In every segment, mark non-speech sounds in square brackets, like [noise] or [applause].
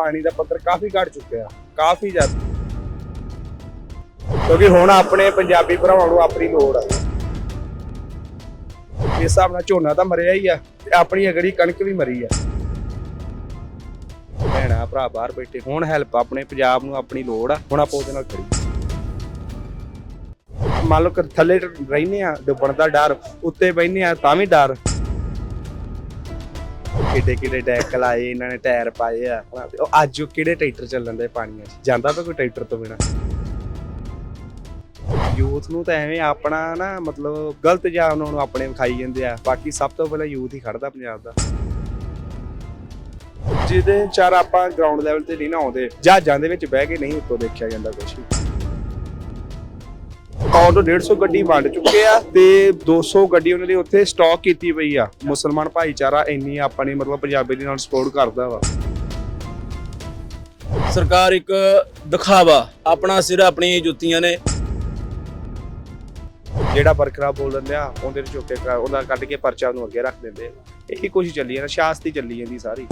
ਪਾਣੀ ਦਾ ਪੱਧਰ ਕਾਫੀ ਘਟ ਚੁੱਕਿਆ, ਕਾਫੀ ਜ਼ਿਆਦਾ। ਕਿਉਂਕਿ ਹੁਣ ਆਪਣੇ ਪੰਜਾਬੀ ਭਰਾਵਾਂ ਨੂੰ ਆਪਣੀ ਲੋੜ ਆ। ਇਸ ਹਿਸਾਬ ਨਾਲ ਝੋਨਾ ਤਾਂ ਮਰਿਆ ਹੀ ਆ, ਤੇ ਆਪਣੀ ਅਗੜੀ ਕਣਕ ਵੀ ਮਰੀ ਆ। ਭੈਣਾ, ਭਰਾ ਬਾਹਰ ਬੈਠੇ, ਹੁਣ ਹੈਲਪ ਆਪਣੇ ਪੰਜਾਬ ਨੂੰ ਆਪਣੀ ਲੋੜ ਆ, ਹੁਣ ਆਪਾਂ ਉਹਦੇ ਨਾਲ ਖੜੀ ਮੰਨ ਲਓ ਕਿ ਥੱਲੇ ਰਹਿੰਦੇ ਆ, ਡੁੱਬਣ ਦਾ ਡਰ, ਉੱਤੇ ਬੈਠਨੇ ਆ, ਤਾਂ ਵੀ ਡਰ। ਕਿੱਡੇ ਕਿੱਡੇ ਡੈਕ ਲਾਏ, ਇਹਨਾਂ ਨੇ ਟਾਇਰ ਪਾਏ ਆ ਤੇ ਉਹ ਅੱਜ ਉਹ ਕਿਹੜੇ ਟਰੈਕਟਰ ਚੱਲਣ ਦੇ ਪਾਣੀਆਂ 'ਚ? ਜਾਂਦਾ ਤਾਂ ਕੋਈ ਟਰੈਕਟਰ ਤੋਂ ਬਿਨਾ। ਯੂਥ ਨੂੰ ਤਾਂ ਐਵੇਂ ਆਪਣਾ ਨਾ ਮਤਲਬ ਗਲਤ ਜਾਂ ਉਹਨਾਂ ਨੂੰ ਆਪਣੇ ਵਿਖਾਈ ਜਾਂਦੇ ਆ। ਬਾਕੀ ਸਭ ਤੋਂ ਪਹਿਲਾਂ ਯੂਥ ਹੀ ਖੜਦਾ ਪੰਜਾਬ ਦਾ। ਜਿਹਦੇ ਚਾਰ ਆਪਾਂ ਗਰਾਊਂਡ ਲੈਵਲ ਤੇ ਨਹੀਂ ਨਾ ਆਉਂਦੇ, ਜਹਾਜ਼ਾਂ ਦੇ ਵਿੱਚ ਬਹਿ ਕੇ ਨਹੀਂ ਉੱਤੋਂ ਦੇਖਿਆ ਜਾਂਦਾ ਕੁਝ ਵੀ। ਤੋਂ 150 ਗੱਡੀ ਵੰਡ ਚੁੱਕੇ ਆ ਤੇ 200 ਗੱਡੀ ਉਹਨਾਂ ਦੀ ਉੱਥੇ ਸਟਾਕ ਕੀਤੀ ਪਈ ਆ। ਮੁਸਲਮਾਨ ਭਾਈਚਾਰਾ ਇੰਨੀ ਆਪਣੀ ਮਤਲਬ ਪੰਜਾਬੀ ਦੇ ਨਾਲ ਸਪੋਰਟ ਕਰਦਾ ਵਾ। ਸਰਕਾਰ ਇੱਕ ਦਿਖਾਵਾ ਆਪਣਾ ਸਿਰ ਆਪਣੀਆਂ ਜੁੱਤੀਆਂ ਨੇ। ਜਿਹੜਾ ਬਰਕਰਾ ਬੋਲ ਦਿੰਦੇ ਆ ਉਹਦੇ ਚੁੱਕ ਕੇ ਉਹਦਾ ਕੱਢ ਕੇ ਪਰਚਾ ਉਹਨੂੰ ਅੱਗੇ ਰੱਖ ਦਿੰਦੇ ਆ। ਇਹੀ ਕੁਛ ਚੱਲੀ ਜਾਂਦਾ ਸ਼ਾਸਤੀ ਚੱਲੀ ਜਾਂਦੀ ਸਾਰੀ।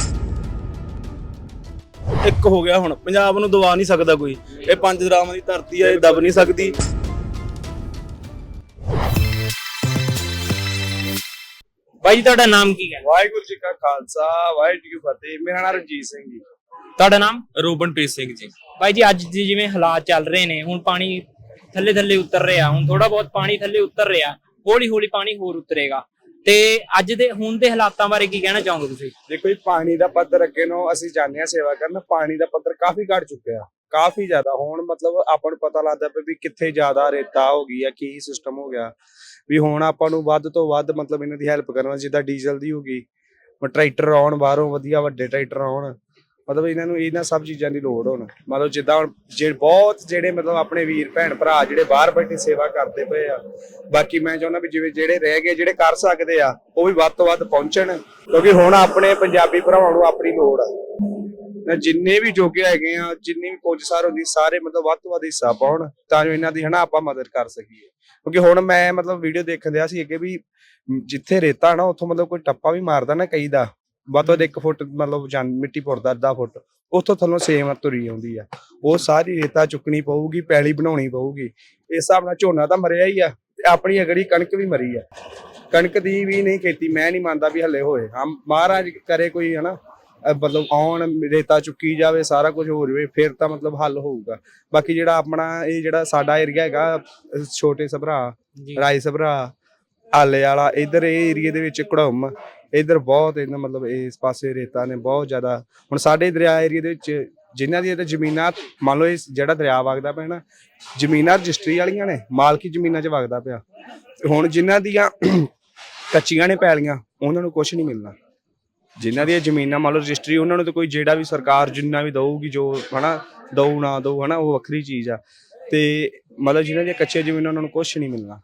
ਇੱਕ ਹੋ ਗਿਆ ਹੁਣ ਪੰਜਾਬ ਨੂੰ ਦਬਾ ਨਹੀਂ ਸਕਦਾ ਕੋਈ। ਇਹ ਪੰਜ ਦਰਾਵਾਂ ਦੀ ਧਰਤੀ ਹੈ ਇਹ ਦਬ ਨਹੀਂ ਸਕਦੀ। ਜੀ ਤੁਹਾਡਾ ਨਾਮ ਕੀ ਹੈ? ਵਾਹਿਗੁਰੂ ਜੀ ਕਾ ਖਾਲਸਾ ਵਾਹਿਗੁਰੂ ਜੀ ਕੀ ਫਤਿਹ। ਮੇਰਾ ਨਾਮ ਰਣਜੀਤ ਸਿੰਘ ਜੀ। ਤੁਹਾਡਾ ਨਾਮ? ਰੋਬਨਪ੍ਰੀਤ ਸਿੰਘ ਜੀ। ਬਾਈ ਜੀ ਅੱਜ ਦੀ ਜਿਵੇਂ ਹਾਲਾਤ ਚੱਲ ਰਹੇ ਨੇ ਹੁਣ ਪਾਣੀ ਥੱਲੇ ਥੱਲੇ ਉਤਰ ਰਿਹਾ ਹੁਣ ਥੋੜਾ ਬਹੁਤ ਪਾਣੀ ਥੱਲੇ ਉਤਰ ਰਿਹਾ ਹੌਲੀ ਹੌਲੀ ਪਾਣੀ ਹੋਰ ਉਤਰੇਗਾ। ਤੇ ਅੱਜ ਦੇ ਹੁਣ ਦੇ ਹਾਲਾਤਾਂ ਬਾਰੇ ਕੀ ਕਹਿਣਾ ਚਾਹੋਗੇ ਤੁਸੀਂ? ਦੇਖੋ ਜੀ ਪਾਣੀ ਦਾ ਪੱਧਰ ਅੱਗੇ ਨੂੰ ਅਸੀਂ ਜਾਂਦੇ ਹਾਂ ਸੇਵਾ ਕਰਨ ਪਾਣੀ ਦਾ ਪੱਧਰ ਕਾਫੀ ਘਟ ਚੁੱਕਿਆ ਕਾਫੀ ਜ਼ਿਆਦਾ। ਹੁਣ ਮਤਲਬ ਆਪਾਂ ਨੂੰ ਪਤਾ ਲੱਗਦਾ ਪਿਆ ਵੀ ਕਿੱਥੇ ਜ਼ਿਆਦਾ ਰੇਤਾ ਹੋ ਗਈ ਆ ਕੀ ਸਿਸਟਮ ਹੋ ਗਿਆ। ਵੀ ਹੁਣ ਆਪਾਂ ਨੂੰ ਵੱਧ ਤੋਂ ਵੱਧ ਮਤਲਬ ਇਹਨਾਂ ਦੀ ਹੈਲਪ ਕਰਨਾ, ਜਿੱਦਾਂ ਡੀਜ਼ਲ ਦੀ ਹੋ ਗਈ ਟਰੈਕਟਰ ਆਉਣ ਬਾਹਰੋਂ ਵਧੀਆ, ਵੱਡੇ ਟਰੈਕਟਰ ਆਉਣ, ਮਤਲਬ ਇਹਨਾਂ ਨੂੰ, ਇਹਨਾਂ ਸਭ ਚੀਜ਼ਾਂ ਦੀ ਲੋੜ ਹੋਣ। ਮਤਲਬ ਜਿੱਦਾਂ ਹੁਣ ਜੇ ਬਹੁਤ ਜਿਹੜੇ ਮਤਲਬ ਆਪਣੇ ਵੀਰ, ਭੈਣ, ਭਰਾ ਜਿਹੜੇ ਬਾਹਰ ਬੈਠੇ ਸੇਵਾ ਕਰਦੇ ਪਏ ਆ, ਬਾਕੀ ਮੈਂ ਚਾਹੁੰਦਾ ਵੀ ਜਿਵੇਂ ਜਿਹੜੇ ਰਹਿ ਗਏ, ਜਿਹੜੇ ਕਰ ਸਕਦੇ ਆ, ਉਹ ਵੀ ਵੱਧ ਤੋਂ ਵੱਧ ਪਹੁੰਚਣ, ਕਿਉਂਕਿ ਹੁਣ ਆਪਣੇ ਪੰਜਾਬੀ ਭਰਾਵਾਂ ਨੂੰ ਆਪਣੀ ਲੋੜ ਆ। ਜਿੰਨੇ ਵੀ ਜੋਗੇ ਹੈਗੇ ਆ, ਜਿੰਨੀ ਵੀ ਕੁਝ ਸਾਰ ਹੁੰਦੀ, ਸਾਰੇ ਮਤਲਬ ਵੱਧ ਤੋਂ ਵੱਧ ਹਿੱਸਾ ਪਾਉਣ, ਤਾਂ ਜੋ ਇਹਨਾਂ ਦੀ ਹਨਾ ਆਪਾਂ ਮਦਦ ਕਰ ਸਕੀਏ। ਕਿਉਂਕਿ ਹੁਣ ਮੈਂ ਮਤਲਬ ਵੀਡੀਓ ਦੇਖਣ ਦਿਆ ਸੀ ਅੱਗੇ ਵੀ ਜਿੱਥੇ ਰੇਤਾ ਨਾ, ਉੱਥੋਂ ਮਤਲਬ ਕੋਈ ਟੱਪਾ ਵੀ ਮਾਰਦਾ ਨਾ ਕਈ ਦਾ, ਵੱਧ ਤੋਂ ਵੱਧ ਇੱਕ ਫੁੱਟ ਮਤਲਬ ਜਾਂ ਮਿੱਟੀ ਪੁੱਟਦਾ ਅੱਧਾ ਫੁੱਟ, ਉੱਥੋਂ ਥੱਲੋਂ ਸੇਮ ਤੁਰੀ ਆਉਂਦੀ ਆ। ਉਹ ਸਾਰੀ ਰੇਤਾ ਚੁੱਕਣੀ ਪਊਗੀ, ਪੈਲੀ ਬਣਾਉਣੀ ਪਊਗੀ। ਇਸ ਹਿਸਾਬ ਨਾਲ ਝੋਨਾ ਤਾਂ ਮਰਿਆ ਹੀ ਆ, ਤੇ ਆਪਣੀ ਅਗੜੀ ਕਣਕ ਵੀ ਮਰੀ ਆ। ਕਣਕ ਦੀ ਵੀ ਨਹੀਂ ਖੇਤੀ, ਮੈਂ ਨਹੀਂ ਮੰਨਦਾ ਵੀ ਹੱਲੇ ਹੋਏ। ਹਾਂ, ਮਹਾਰਾਜ ਕਰੇ ਕੋਈ ਹਨਾ ਅਹ ਮਤਲਬ ਆਉਣ ਰੇਤਾ ਚੁੱਕੀ ਜਾਵੇ ਸਾਰਾ ਕੁਝ ਹੋ ਜਾਵੇ ਫਿਰ ਤਾਂ ਮਤਲਬ ਹੱਲ ਹੋਊਗਾ। ਬਾਕੀ ਜਿਹੜਾ ਆਪਣਾ ਇਹ ਜਿਹੜਾ ਸਾਡਾ ਏਰੀਆ ਹੈਗਾ ਅਹ ਛੋਟੇ ਸਭਰਾ ਰਾਈ ਸਭਰਾ ਆਲੇ ਵਾਲਾ ਇਧਰ ਇਹ ਏਰੀਏ ਦੇ ਵਿੱਚ ਘੜਮ ਇਧਰ ਬਹੁਤ ਇਹਨਾਂ ਮਤਲਬ ਇਸ ਪਾਸੇ ਰੇਤਾ ਨੇ ਬਹੁਤ ਜ਼ਿਆਦਾ। ਹੁਣ ਸਾਡੇ ਦਰਿਆ ਏਰੀਏ ਦੇ ਵਿੱਚ ਜਿਨ੍ਹਾਂ ਦੀਆਂ ਤੇ ਜ਼ਮੀਨਾਂ ਮੰਨ ਲਓ ਇਹ ਜਿਹੜਾ ਦਰਿਆ ਵਗਦਾ ਪਿਆ ਨਾ ਜ਼ਮੀਨਾਂ ਰਜਿਸਟਰੀ ਵਾਲੀਆਂ ਨੇ ਮਾਲਕੀ ਜ਼ਮੀਨਾਂ 'ਚ ਵਗਦਾ ਪਿਆ। ਹੁਣ ਜਿਨ੍ਹਾਂ ਦੀਆਂ ਕੱਚੀਆਂ ਨੇ ਪੈਲੀਆਂ ਉਹਨਾਂ ਨੂੰ ਕੁਝ ਨਹੀਂ ਮਿਲਣਾ। ਜਿਨ੍ਹਾਂ ਦੀਆਂ ਜ਼ਮੀਨਾਂ ਮੰਨ ਲਓ ਰਜਿਸਟਰੀ, ਉਹਨਾਂ ਨੂੰ ਤਾਂ ਕੋਈ ਜਿਹੜਾ ਵੀ ਸਰਕਾਰ ਜਿੰਨਾ ਵੀ ਦਊਗੀ, ਜੋ ਹਨਾ, ਦਊ ਨਾ ਦਊ, ਹਨਾ, ਉਹ ਵੱਖਰੀ ਚੀਜ਼ ਆ। ਤੇ ਮਤਲਬ ਜਿਨ੍ਹਾਂ ਦੀਆਂ ਕੱਚੀਆਂ ਜ਼ਮੀਨਾਂ, ਉਹਨਾਂ ਨੂੰ ਕੁਝ ਨਹੀਂ ਮਿਲਣਾ।